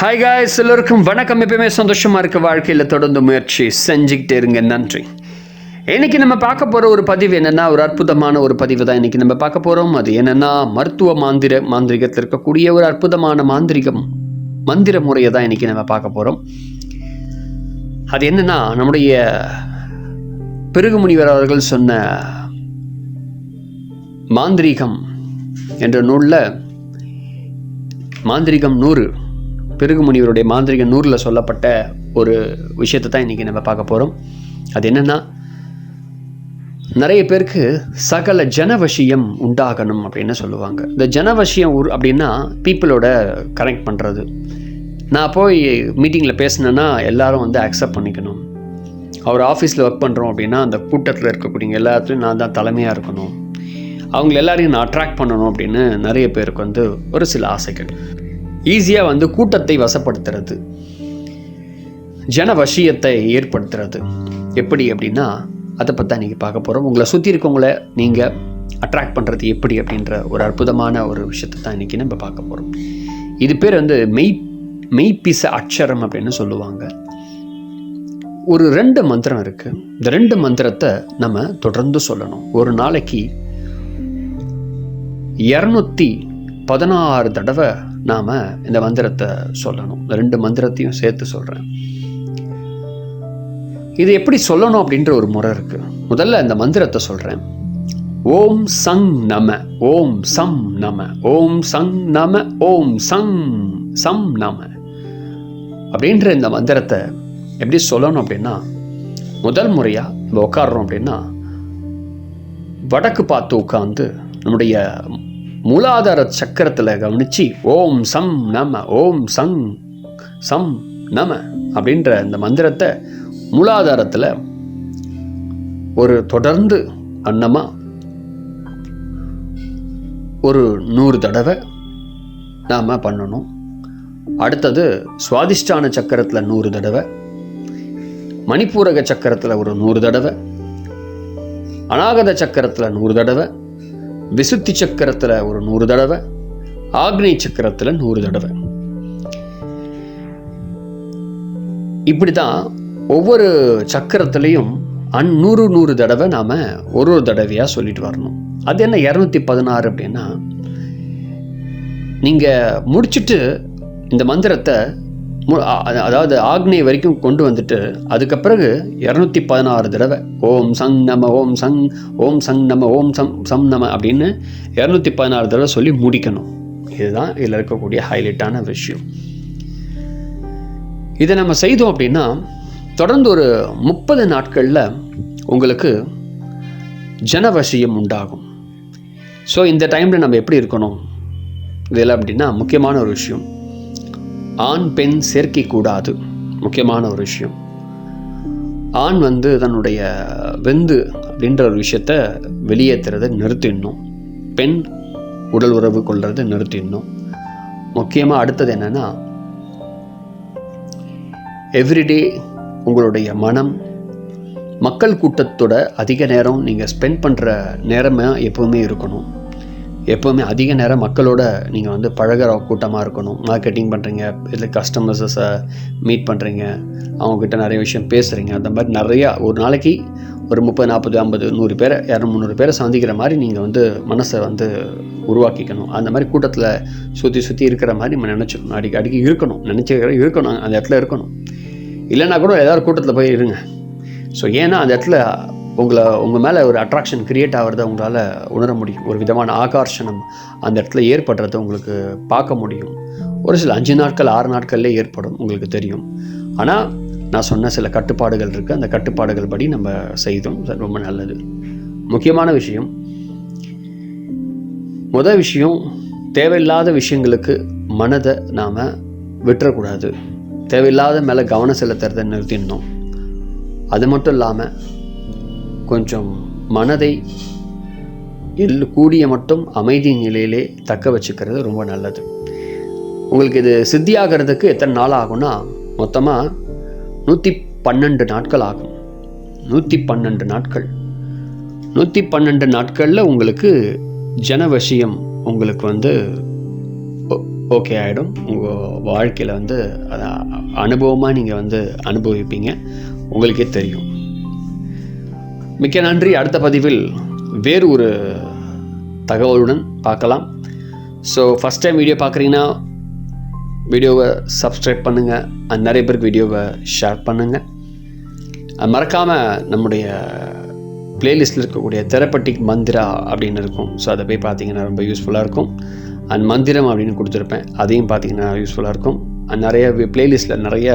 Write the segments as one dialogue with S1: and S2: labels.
S1: Hi guys எல்லோருக்கும் வணக்கம். எப்பயுமே சந்தோஷமாக இருக்க வாழ்க்கையில் தொடர்ந்து முயற்சி செஞ்சுக்கிட்டே இருங்க. நன்றி. இன்னைக்கு நம்ம பார்க்க போகிற ஒரு பதிவு என்னென்னா ஒரு அற்புதமான ஒரு பதிவு தான் இன்னைக்கு நம்ம பார்க்க போகிறோம் அது என்னென்னா மருத்துவ மாந்திர மாந்திரிகத்தில் இருக்கக்கூடிய ஒரு அற்புதமான மாந்திரிகம் மந்திர முறையை தான் இன்றைக்கி நம்ம பார்க்க போகிறோம் அது என்னென்னா நம்முடைய பெருகுமுனிவர் அவர்கள் சொன்ன மாந்திரீகம் என்ற நூலில் மாந்திரிகம் நூறு பெருகு முனிவருடைய மாந்திரிக நூறில் சொல்லப்பட்ட ஒரு விஷயத்தை தான் இன்றைக்கி நம்ம பார்க்க போகிறோம் அது என்னென்னா நிறைய பேருக்கு சகல ஜனவசியம் உண்டாகணும் அப்படின்னு சொல்லுவாங்க. இந்த ஜனவசியம் உரு அப்படின்னா பீப்புளோட கனெக்ட் பண்ணுறது நான் போய் மீட்டிங்கில் பேசினேன்னா எல்லாரும் வந்து அக்செப்ட் பண்ணிக்கணும். அவர் ஆஃபீஸில் ஒர்க் பண்ணுறோம் அப்படின்னா அந்த கூட்டத்தில் இருக்கக்கூடிய எல்லாத்துலையும் நான் தான் தலைமையாக இருக்கணும். அவங்கள எல்லாரையும் நான் அட்ராக்ட் பண்ணணும் அப்படின்னு நிறைய பேருக்கு வந்து ஒரு சில ஆசைகள். ஈஸியாக வந்து கூட்டத்தை வசப்படுத்துறது. ஜனவசியத்தை ஏற்படுத்துறது. எப்படி அப்படின்னா அதை பற்றி தான் நீங்கள் பார்க்க போகிறோம் உங்களை சுற்றி இருக்கவங்கள நீங்கள் அட்ராக்ட் பண்ணுறது எப்படி அப்படின்ற ஒரு அற்புதமான ஒரு விஷயத்தை தான் இன்றைக்கி நம்ம பார்க்க போகிறோம் இது பேர் வந்து மெய் மெய்ப்பிச அட்சரம் அப்படின்னு சொல்லுவாங்க. ஒரு ரெண்டு மந்திரம் இருக்குது இந்த ரெண்டு மந்திரத்தை நம்ம தொடர்ந்து சொல்லணும். ஒரு நாளைக்கு இரநூத்தி பதினாறு தடவை நாம் இந்த மந்திரத்தை சொல்லணும். இந்த ரெண்டு மந்திரத்தையும் சேர்த்து சொல்கிறேன் இது எப்படி சொல்லணும் அப்படின்ற ஒரு முறை இருக்குது முதல்ல இந்த மந்திரத்தை சொல்கிறேன் ஓம் சங் நம ஓம் சம் நம ஓம் சங் நம ஓம் சங் சம் நம அப்படின்ற இந்த மந்திரத்தை எப்படி சொல்லணும் அப்படின்னா முதல் முறையாக நம்ம உட்காடுறோம் அப்படின்னா வடக்கு பார்த்து உட்காந்து நம்முடைய மூலாதார சக்கரத்தில் கவனித்து ஓம் சம் நம ஓம் சங் சம் நம அப்படின்ற இந்த மந்திரத்தை மூலாதாரத்தில் ஒரு தொடர்ந்து அன்னமாக ஒரு நூறு தடவை நாம் பண்ணணும். அடுத்தது சுவாதிஷ்டான சக்கரத்தில் நூறு தடவை மணிப்பூரக சக்கரத்தில் ஒரு நூறு தடவை அநாகத சக்கரத்தில் நூறு தடவை விசுத்தி சக்கரத்தில் ஒரு நூறு தடவை ஆக்னி சக்கரத்தில் நூறு தடவை. இப்படி தான் ஒவ்வொரு சக்கரத்துலேயும் அந் நூறு நூறு தடவை நாம் ஒரு ஒரு தடவையாக சொல்லிட்டு வரணும். அது என்ன இரநூத்தி பதினாறு அப்படின்னா நீங்கள் முடிச்சுட்டு இந்த மந்திரத்தை அதாவது ஆக்னி வரைக்கும் கொண்டு வந்துட்டு அதுக்கு பிறகு இரநூத்தி பதினாறு தடவை ஓம் சங் நம ஓம் சங் ஓம் சங் நம ஓம் சம் சம் நம அப்படின்னு இரநூத்தி பதினாறு தடவை சொல்லி முடிக்கணும். இதுதான் இதில் இருக்கக்கூடிய ஹைலைட்டான விஷயம். இதை நம்ம செய்தோம் அப்படின்னா தொடர்ந்து ஒரு முப்பது நாட்களில் உங்களுக்கு ஜனவசியம் உண்டாகும். ஸோ இந்த டைமில் நம்ம எப்படி இருக்கணும்? இதில் அப்படின்னா முக்கியமான ஒரு விஷயம். ஆண் பெண் சேர்க்கை கூடாது முக்கியமான ஒரு விஷயம். ஆண் வந்து தன்னுடைய வெந்து அப்படின்ற ஒரு விஷயத்த வெளியேற்றுறதை நிறுத்திடணும். பெண் உடல் உறவு கொள்வது நிறுத்திடணும். முக்கியமாக அடுத்தது என்னென்னா எவ்ரிடே உங்களுடைய மனம் மக்கள் கூட்டத்தோட அதிக நேரம் நீங்கள் ஸ்பெண்ட் பண்ணுற நேரமாக எப்போவுமே இருக்கணும். எப்போவுமே அதிக நேரம் மக்களோட நீங்கள் வந்து பழகுற கூட்டமாக இருக்கணும். மார்க்கெட்டிங் பண்ணுறீங்க இல்லை கஸ்டமர்ஸை மீட் பண்ணுறீங்க அவங்கக்கிட்ட நிறைய விஷயம் பேசுகிறீங்க அந்த மாதிரி நிறையா ஒரு நாளைக்கு ஒரு முப்பது நாற்பது ஐம்பது நூறு பேரை இரநூறு முந்நூறு பேரை சந்திக்கிற மாதிரி நீங்கள் வந்து மனசை வந்து உருவாக்கிக்கணும். அந்த மாதிரி கூட்டத்தில் சுற்றி சுற்றி இருக்கிற மாதிரி நம்ம நினச்சிக்கணும். அடிக்க அடிக்க இருக்கணும். நினச்சிக்கிற இருக்கணும். அந்த இடத்துல இருக்கணும். இல்லைன்னா கூட ஏதாவது கூட்டத்தில் போய் இருங்க. ஸோ ஏன்னா அந்த இடத்துல உங்களை உங்கள் மேலே ஒரு அட்ராக்ஷன் கிரியேட் ஆகிறத உங்களால் உணர முடியும். ஒரு விதமான ஆகர்ஷணம் அந்த இடத்துல ஏற்படுறத உங்களுக்கு பார்க்க முடியும். ஒரு சில அஞ்சு நாட்கள் ஆறு நாட்கள்லே ஏற்படும் உங்களுக்கு தெரியும். ஆனால் நான் சொன்ன சில கட்டுப்பாடுகள் இருக்குது அந்த கட்டுப்பாடுகள் படி நம்ம செய்தோம். ரொம்ப நல்லது. முக்கியமான விஷயம் முதல் விஷயம் தேவையில்லாத விஷயங்களுக்கு மனதை நாம் விட்டுறக்கூடாது. தேவையில்லாத மேலே கவனம் செலுத்துறதை நிறுத்திடணும். அது மட்டும் இல்லாமல் கொஞ்சம் மனதை எல் கூடிய மட்டும் அமைதி நிலையிலே தக்க வச்சுக்கிறது ரொம்ப நல்லது. உங்களுக்கு இது சித்தியாகிறதுக்கு எத்தனை நாள் ஆகும்னா மொத்தமாக நூற்றி பன்னெண்டு நாட்கள் ஆகும். நூற்றி பன்னெண்டு நாட்கள். நூற்றி பன்னெண்டு நாட்களில் உங்களுக்கு ஜனவசியம் உங்களுக்கு வந்து ஓகே ஆகிடும் உங்கள் வாழ்க்கையில் வந்து அதை அனுபவமாக நீங்கள் வந்து அனுபவிப்பீங்க. உங்களுக்கே தெரியும். மிக்க நன்றி. அடுத்த பதிவில் வேறு ஒரு தகவலுடன் பார்க்கலாம். ஸோ ஃபஸ்ட் டைம் வீடியோ பார்க்குறீங்கன்னா வீடியோவை சப்ஸ்கிரைப் பண்ணுங்கள் நிறைய பேருக்கு வீடியோவை ஷேர் பண்ணுங்கள் அது மறக்காமல் நம்முடைய பிளேலிஸ்ட்டில் இருக்கக்கூடிய தெரப்பட்டிக் மந்திரா அப்படின்னு இருக்கும். ஸோ அதை போய் பார்த்தீங்கன்னா ரொம்ப யூஸ்ஃபுல்லாக இருக்கும். அண்ட் மந்திரம் அப்படின்னு கொடுத்துருப்பேன். அதையும் பார்த்தீங்கன்னா யூஸ்ஃபுல்லாக இருக்கும். அண்ட் நிறைய பிளேலிஸ்ட்டில் நிறையா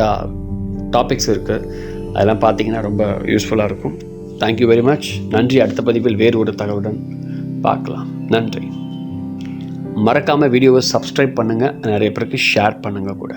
S1: டாபிக்ஸ் இருக்குது அதெல்லாம் பார்த்தீங்கன்னா ரொம்ப யூஸ்ஃபுல்லாக இருக்கும். தேங்க்யூ வெரி மச் நன்றி. அடுத்த பதிவில் வேறு ஒரு தகவலுடன் பார்க்கலாம். நன்றி. மறக்காமல் வீடியோவை சப்ஸ்கிரைப் பண்ணுங்கள் நிறைய பேருக்கு ஷேர் பண்ணுங்கள் கூட.